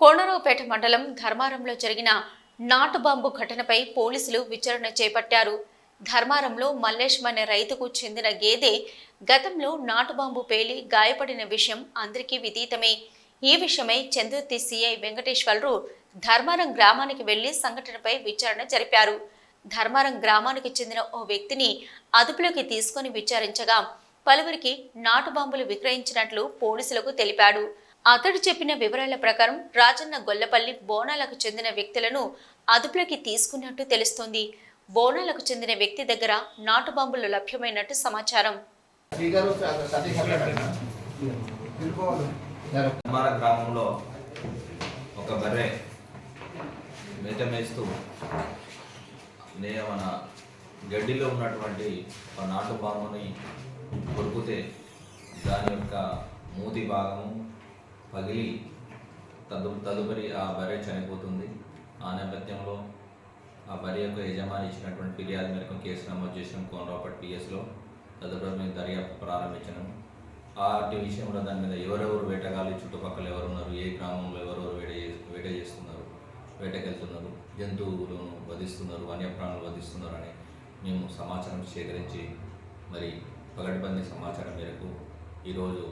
కోనరావుపేట మండలం ధర్మారంలో జరిగిన నాటు బాంబు ఘటనపై పోలీసులు విచారణ చేపట్టారు. ధర్మారంలో మల్లేశం అనే రైతుకు చెందిన గేదె గతంలో నాటు బాంబు పేలి గాయపడిన విషయం అందరికీ విదితమే ఈ విషయమై చంద్రుర్తి సిఐ వెంకటేశ్వరరావు ధర్మారం గ్రామానికి వెళ్ళి సంఘటనపై విచారణ జరిపారు. ధర్మారం గ్రామానికి చెందిన ఓ వ్యక్తిని అదుపులోకి తీసుకొని విచారించగా పలువురికి నాటు బాంబులు విక్రయించినట్లు పోలీసులకు తెలిపాడు. అతడు చెప్పిన వివరాల ప్రకారం రాజన్న గొల్లపల్లి బోనాలకు చెందిన వ్యక్తులను అదుపులోకి తీసుకున్నట్టు తెలుస్తోంది. బోనాలకు చెందిన వ్యక్తి దగ్గర నాటు బాంబులు లభ్యమైనట్టు సమాచారం. గ్రామంలో ఒక బర్రె మేతమేస్తూ మన గడ్డిలో ఉన్నటువంటి ఒక నాటు బాంబుని కొడుకుతే దాని యొక్క మూతి భాగము పగిలి తదు తదుపరి ఆ బర్రె చనిపోతుంది. ఆ నేపథ్యంలో ఆ బర్రె యొక్క యజమాని ఇచ్చినటువంటి ఫిర్యాదు మేరకు కేసు నమోదు చేసిన కోనరాపట్ పిఎస్లో తదుపరి మేము దర్యాప్తు ప్రారంభించినాము వాటి విషయంలో దాని మీద ఎవరెవరు వేటగాళ్ళు చుట్టుపక్కల ఎవరున్నారు ఏ గ్రామంలో ఎవరెవరు వేట వేట చేస్తున్నారు వేటకెళ్తున్నారు జంతువులను వధిస్తున్నారు వన్యప్రాణులు వధిస్తున్నారు అని మేము సమాచారం సేకరించి మరి పగటిబంది సమాచారం మేరకు ఈరోజు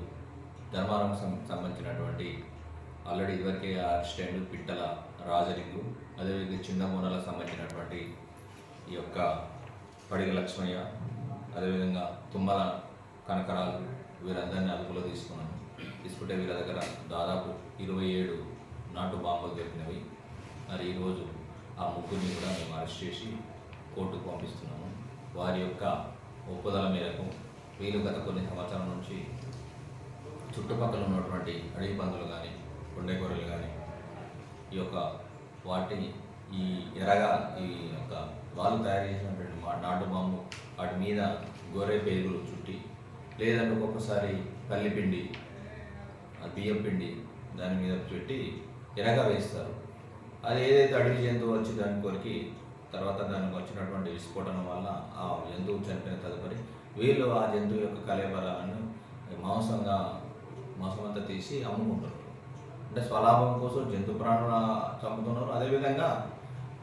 ధర్మారం సంబంధించినటువంటి ఆల్రెడీ ఇదివరకే అసిస్టెంట్ పిట్టల రాజలింగు అదేవిధంగా చిన్న మూనలకు సంబంధించినటువంటి ఈ యొక్క పడిగ లక్ష్మయ్య అదేవిధంగా తుమ్మల కనకరాలు వీరందరినీ అదుపులో తీసుకున్నాను. తీసుకుంటే వీళ్ళ దగ్గర దాదాపు ఇరవై ఏడు నాటు బాంబులు దొరికినవి. మరి ఈరోజు ఆ ముగ్గురిని కూడా మేము అరెస్ట్ చేసి కోర్టుకు పంపిస్తున్నాము. వారి యొక్క ఒప్పుదల మేరకు వీళ్ళు గత కొన్ని సంవత్సరాల నుంచి చుట్టుపక్కల ఉన్నటువంటి అడవి పందులు కానీ కొండె గొర్రెలు కానీ ఈ యొక్క వాటి ఈ ఎరగా ఈ యొక్క వాళ్ళు తయారు చేసినటువంటి మా నాటు బాంబు వాటి మీద గొర్రె పేగులు చుట్టి లేదంటే ఒక్కొక్కసారి పల్లిపిండి బియ్యం పిండి దాని మీద పెట్టి ఎరగా వేస్తారు. అది ఏదైతే అడవి జంతువు వచ్చి దాని కొరికి తర్వాత దానికి వచ్చినటువంటి విస్ఫోటనం వల్ల ఆ జంతువు చనిపోయిన తదుపరి వీళ్ళు ఆ జంతువు యొక్క కలేబరాలను మాంసంగా మాంసం అంతా తీసి అమ్ముకుంటారు. అంటే స్వలాభం కోసం జంతు ప్రాణుల చంపుతున్నారు. అదేవిధంగా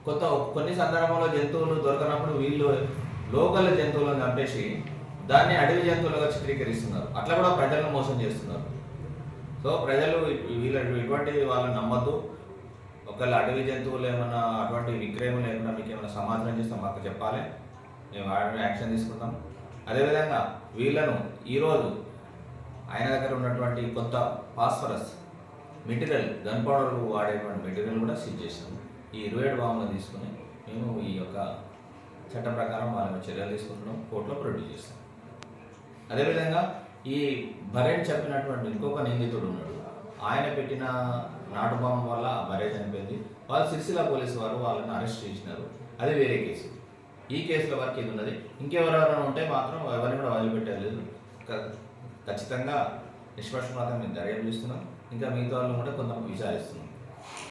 కొత్త కొన్ని సందర్భంలో జంతువులు దొరకనప్పుడు వీళ్ళు లోకల్ జంతువులను చంపేసి దాన్ని అడవి జంతువులుగా చిత్రీకరిస్తున్నారు. అట్లా కూడా ప్రజలను మోసం చేస్తున్నారు. సో ప్రజలు వీళ్ళ ఇటువంటి వాళ్ళని నమ్మద్దు. ఒకవేళ అడవి జంతువులు ఏమైనా అటువంటి విక్రయం లేకుండా మీకు ఏమైనా సమాధానం చేస్తే మాకు చెప్పాలి. మేము యాక్షన్ తీసుకుంటాం. అదేవిధంగా వీళ్ళను ఈరోజు ఆయన దగ్గర ఉన్నటువంటి కొత్త ఫాస్ఫరస్ మెటీరియల్ గన్ పౌడర్ వాడేటువంటి మెటీరియల్ కూడా సీజ్ చేసాము ఈ ఇరవై ఏడు బాంబులు తీసుకుని మేము ఈ యొక్క చట్ట ప్రకారం వాళ్ళ చర్యలు తీసుకుంటున్నాం కోర్టులో ప్రొడ్యూస్ చేస్తాం. అదేవిధంగా ఈ బరేన్ చెప్పినటువంటి ఇంకొక నిందితుడు ఉన్నాడు. ఆయన పెట్టిన నాటు బాంబు వల్ల ఆ బరే చనిపోయింది. వాళ్ళు సిరిసిల్ల పోలీసు వారు వాళ్ళని అరెస్ట్ చేసినారు. అది వేరే కేసు. ఈ కేసులో వరకు ఇది ఉన్నది ఇంకెవరెవరైనా ఉంటే మాత్రం ఎవరిని కూడా వదిలిపెట్టలేదు. ఖచ్చితంగా నిష్పక్షపాతం మేము దర్యాప్తు చేస్తున్నాం. ఇంకా మిగతా వాళ్ళు కూడా కొంత విచారిస్తున్నాం.